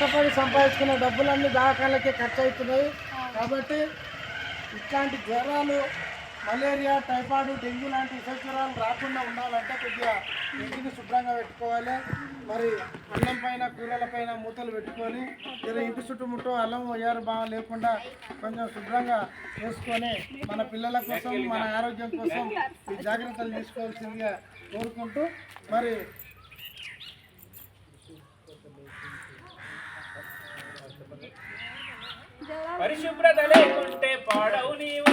కష్టపడి సంపాదించుకున్న డబ్బులన్నీ దాఖలకే ఖర్చు అవుతున్నాయి కాబట్టి ఇట్లాంటి జ్వరాలు మలేరియా టైఫాయిడ్ డెంగ్యూ లాంటి విషజ్వరాలు రాకుండా ఉండాలంటే కొద్దిగా ఇంటిని శుభ్రంగా పెట్టుకోవాలి. మరి అన్నం పైన కూరల పైన మూతలు పెట్టుకొని లేదా ఇంటి చుట్టుముట్టు అల్లం వయ్యారు బాగా లేకుండా కొంచెం శుభ్రంగా చేసుకొని మన పిల్లల కోసం మన ఆరోగ్యం కోసం ఈ జాగ్రత్తలు తీసుకోవాల్సిందిగా కోరుకుంటూ మరి పరిశుభ్రత లేకుంటే పాడవు నీవు.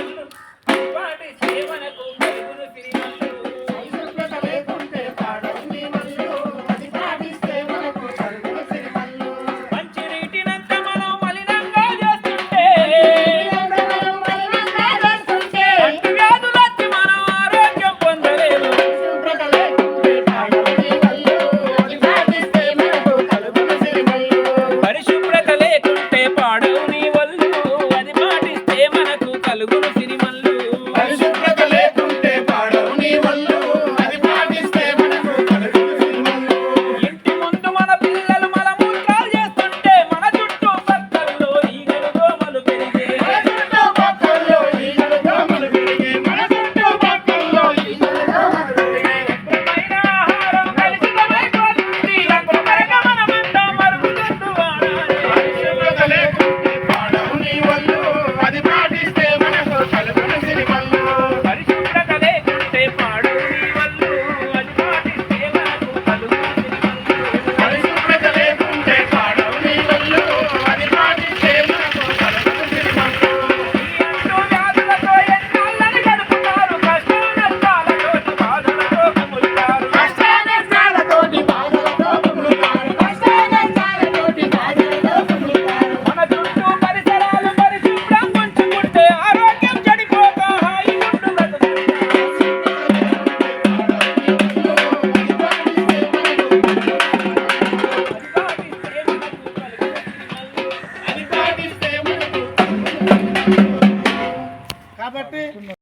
对